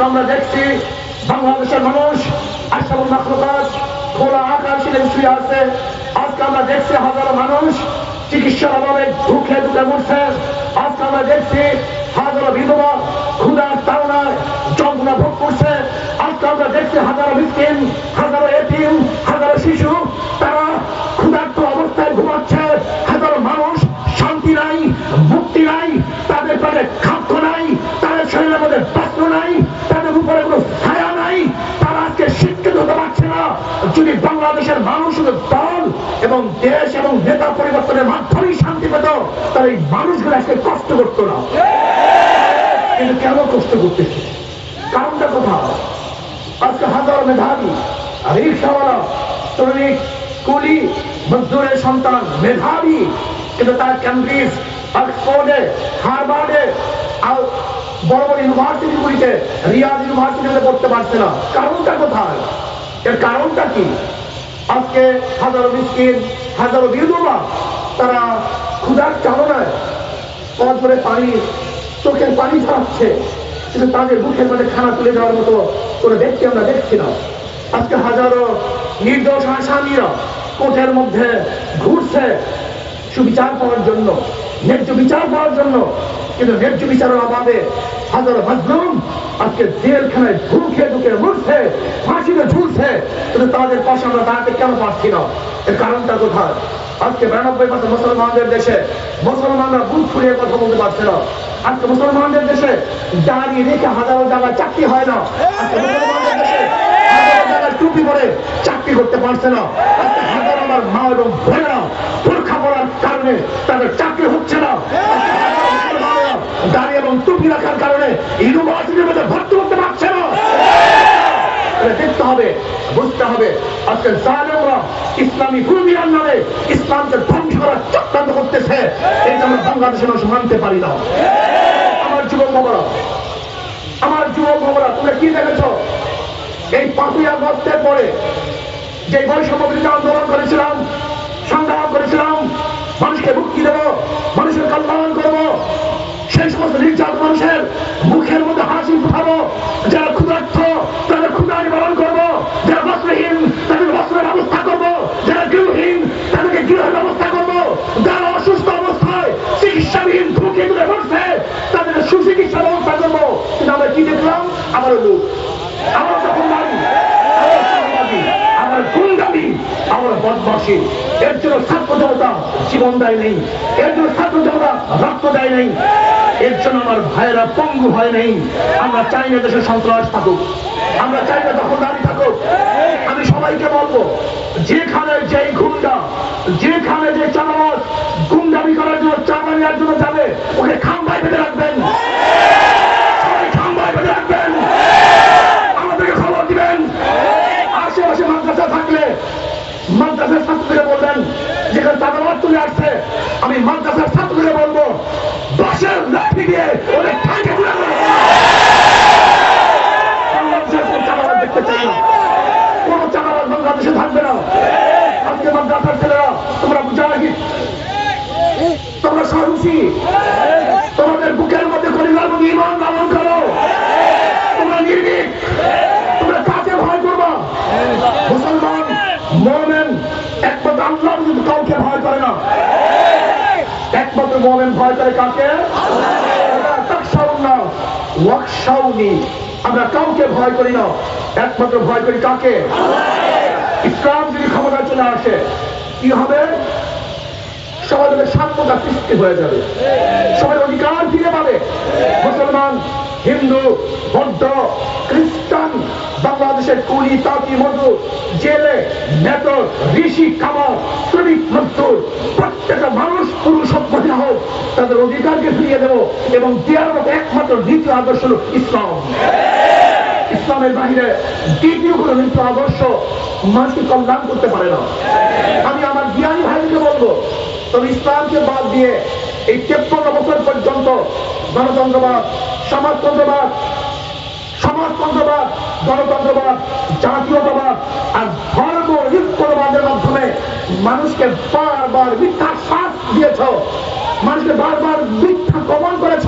আজকে আমরা দেখছি বাংলাদেশের মানুষ আশাবুল মাখলুকাত খোলা আকাশ শুয়ে আছে। আজকে আমরা দেখছি হাজারো মানুষ চিকিৎসার অভাবে ঢুকে ঢুকে মরছে। আজকে আমরা দেখছি হাজারো বিধবা ক্ষুধার তাড়নায় যন্ত্রণা ভোগ করছে। আজকে আমরা দেখছি হাজারো মিসকিন, হাজারো এতিম, হাজারো শিশু দেশ এবং নেতা পরিবর্তনের মাধ্যমেই শান্তি পেত, তাহলে এই মানুষগুলো আজকে কষ্ট করতো না। কিন্তু কেন কষ্ট করতেছে? কারণটা কোথাও আজকে হাজারো মেধাবী, রিক্সাওয়ালা, শ্রমিক, কুলি, মজদুরের সন্তান, মেধাবী, কিন্তু তার ক্যাম্ব্রিজ অক্সফোর্ডে হারবার্ডে বড় বড় ইউনিভার্সিটিগুলিতে রিয়াদ ইউনিভার্সিটিতে পড়তে পারছে না। কারণটা কোথায়? এর কারণটা কি? আজকে হাজারো মিসকিন হাজারো বিধবা তারা ক্ষুধার চালনায় তারপরে পানি, চোখের পানি ছাড়াচ্ছে কিন্তু তাদের মুখের মধ্যে খানা তুলে দেওয়ার মতো কোনো ব্যক্তি আমরা দেখছি না। আজকে হাজারো নির্দোষ আসামিরা কোর্টের মধ্যে ঘুরছে সুবিচার পাওয়ার জন্য। ন্যায্য বিচার পাওয়ার জন্য। কিন্তু ন্যায্য বিচারের অভাবে হাজারো মাজলুম আজকে জেলখানায় ঢুকে ঢুকে মরছে ফাঁসিতে ঝুলছে। কিন্তু তাদের পাশে আমরা দাঁড়াতে কেন পারছি না? এর কারণটা কোথায়? আজকে বিরানব্বই পার্সেন্ট মুসলমানদের দেশে মুসলমানরা বুক ফুলিয়ে কথা বলতে পারছে না। আজকে মুসলমানদের দেশে দাঁড়িয়ে রেখে হাজারো জায়গায় চাকরি হয় না। আজকে মুসলমানদের দেশে হাজারো জায়গায় টুপি পরে চাকরি করতে পারছে না। আমার মা এবং বোনেরা বোরখা পড়ার কারণে তাদের চাকরি হচ্ছে না। দাঁড়িয়ে এবং টুপি রাখার কারণে ইউনিভার্সিটির মধ্যে ভর্তি করতে পারছে না। দেখতে হবে, বুঝতে হবে। আজকে জালেমরা ইসলামী ভূমিয়ার নামে ইসলামকে ধ্বংস করার চক্রান্ত করতেছে। এটা আমরা বাংলাদেশের মানুষ মানতে পারি না। আমার যুবক বাবারা, আমার যুবক বাবারা, তোমরা কি দেখেছ? এই পাঁচই আগস্টের পরে যে বৈষম্য বিরোধী আন্দোলন করেছিলাম, সংগ্রাম করেছিলাম, মানুষকে মুক্তি দেব, মানুষের কল্যাণ করব, সেই সমস্ত নির্যাত মানুষের মুখের মধ্যে হাসি উঠাবো যারা ক্ষুধার্থ তাদের ক্ষুধা নিবারণ করব, যারা বস্ত্রহীন, তাদের বস্ত্রের ব্যবস্থা করব, যারা গৃহহীন, তাদেরকে গৃহের ব্যবস্থা করব, যারা অসুস্থ অবস্থায় চিকিৎসাবিহীন ঢুকে তুলে বসছে তাদের সুচিকিৎসা ব্যবস্থা করব। কিন্তু আমরা কি দেখলাম? আমার লোক, আমার চাঁদাবাজি, আমার গুন্ডামি আমার এর জন্য ছাত্র জনতা জীবন দেয় নেই, এর জন্য ছাত্র জনতা রক্ত দেয় নেই, এর জন্য আমার ভাইয়েরা পঙ্গু হয় নেই। আমরা চাই না দেশে সন্ত্রাস থাকুক, আমরা চাই না দখলদারি থাকুক। আমি সবাইকে বলব, যেখানে যেই গুন্ডা, যেখানে যে চালাবাস গুন্ডামি করার জন্য চাঁদা নেওয়ার জন্য যাবে, ওকে খাম্বায় বেঁধে রাখবেন। রাখবেন। আমাদেরকে খবর দিবেন। আশেপাশে মাদ্রাসা থাকলে মাদ্রাসার ছাত্রদের বললেন যেখানে তাদের তুলে আসছে, আমি মাদ্রাসার ছাত্রদের বলব বাসের লাঠি দিয়ে ওদের ঠাকে তুলে দেবো। বাংলাদেশের কোন চাঁদাবাদ দেখতে চাই না কোন চাঁদাবাদ বাংলাদেশে থাকবে না আজকে মাদ্রাসার ছেলেরা তোমরা বুঝা নাকি তোমরা সাহসী তোমাদের বুকের মধ্যে কলিজার মধ্যে ইমান লালন করো তোমরা নির্ভীক তোমরা কাকে ভয় করবা মুসলমান মোমেন একমাত্র আল্লাহ যদি কাউকে ভয় করে না মোমেন ভয় করে কাকে? আমরা কাউকে ভয় করি না। একমাত্র ভয় করি কাকে? ইসলাম যদি ক্ষমতায় চলে আসে কি হবে? সমাজের স্বার্থতা সৃষ্টি হয়ে যাবে। সবাই অধিকার ফিরে পাবে। মুসলমান হিন্দু, বৌদ্ধ, খ্রিস্টান, বাংলাদেশের কুলি তাঁতি মজুর জেলে নেতর ঋষি, কামার, শ্রমিক, মজদুর, প্রত্যেকটা মানুষ, পুরুষ মহিলা হোক, তাদের অধিকারকে ফিরিয়ে দেব এবং দেওয়ার মতো একমাত্র দ্বিতীয় আদর্শ হল ইসলাম। ইসলামের বাহিরে দ্বিতীয় কোনো নীতি আদর্শ মানুষকে কল্যাণ করতে পারে না। আমি আমার জ্ঞানী ভাইকে বলব, তবে ইসলামকে বাদ দিয়ে এই তেপ্পন্ন বছর পর্যন্ত গণতন্ত্রবাদ, সমাজতন্ত্রবাদ সমাজতন্ত্রবাদ, গণতন্ত্রবাদ, জাতীয়তাবাদ আর ধর্ম নিত্যবাদের মাধ্যমে মানুষকে বারবার মিথ্যা শ্বাস দিয়েছ, মানুষকে বারবার মিথ্যা প্রমাণ করেছ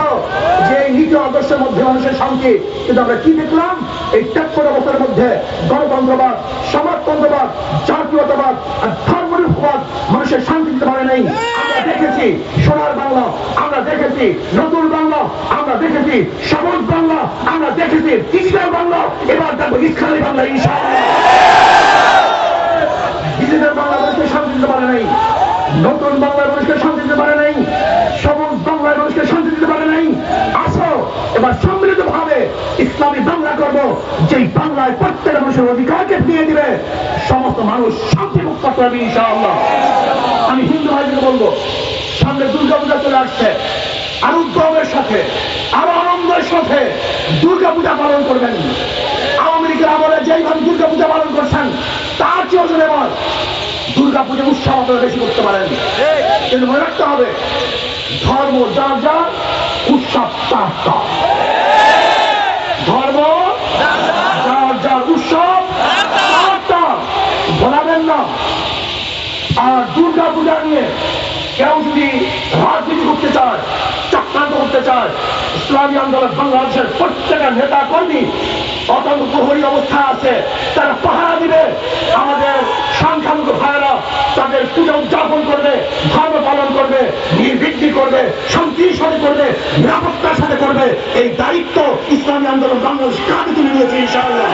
যে এই নীতি আদর্শের মধ্যে মানুষের শান্তি। কিন্তু আমরা কি দেখলাম? এই তেপ্পন্ন বছরের মধ্যে গণতন্ত্রবাদ, সমাজতন্ত্রবাদ, জাতীয়তাবাদ আর ধর্মনিরপবাদ মানুষের শান্তি দিতে পারে নাই। আমরা দেখেছি সোনার বাংলা আমরা দেখেছি। নতুন বাংলা আমরা দেখেছি। সবুজ বাংলা আমরা দেখেছি। ডিজিটাল বাংলা, এবার দেখব ইসলামী বাংলা, ইনশাআল্লাহ। ডিজিটাল বাংলাদেশকে শান্তি দিতে পারে নাই। নতুন বাংলার মানুষকে শান্তি দিতে পারে নাই। সবুজ বাংলার মানুষকে শান্তি দিতে পারে নাই। আসো, এবার সম্মিলিত ভাবে ইসলামী বাংলা করব। যেই বাংলায় প্রত্যেক মানুষের অধিকারকে দিয়ে দিবে, সমস্ত মানুষ শান্তি মুক্ত করবে ইনশাআল্লাহ। আমি হিন্দু ভাইদেরকে বলব সামনে দুর্গা পূজা চলে আসছে। আর উদ্যমের সাথে, আরও আনন্দের সাথে দুর্গা পূজা পালন করবেন। আওয়ামী লীগের আমলে যেইভাবে দুর্গা পূজা পালন করছেন, তার চেয়েও যদি এবার দুর্গা পুজো উৎসব আপনারা বেশি করতে পারেন। কিন্তু মনে রাখতে হবে, ধর্ম যার যার, উৎসব তার তার। ধর্ম যার যার, উৎসব তার তার। ভোলাবেন না। আর দুর্গা পূজা নিয়ে কেউ যদি রাজনীতি করতে চায়, চক্রান্ত করতে চায়। ইসলামী আন্দোলন বাংলাদেশের প্রত্যেকটা নেতা কর্মী অত্যন্ত প্রহরী অবস্থা আছে। তারা পাহারা দিবে। আমাদের সংখ্যালঘু ভাইয়েরা তাদের পূজা উদযাপন করবে, ধর্ম পালন করবে, নির্বিঘ্নি করবে, শান্তির সাথে করবে, নিরাপত্তার সাথে করবে। এই দায়িত্ব ইসলামী আন্দোলন বাংলাদেশ কাঁধে তুলে নিয়েছে ইনশাআল্লাহ।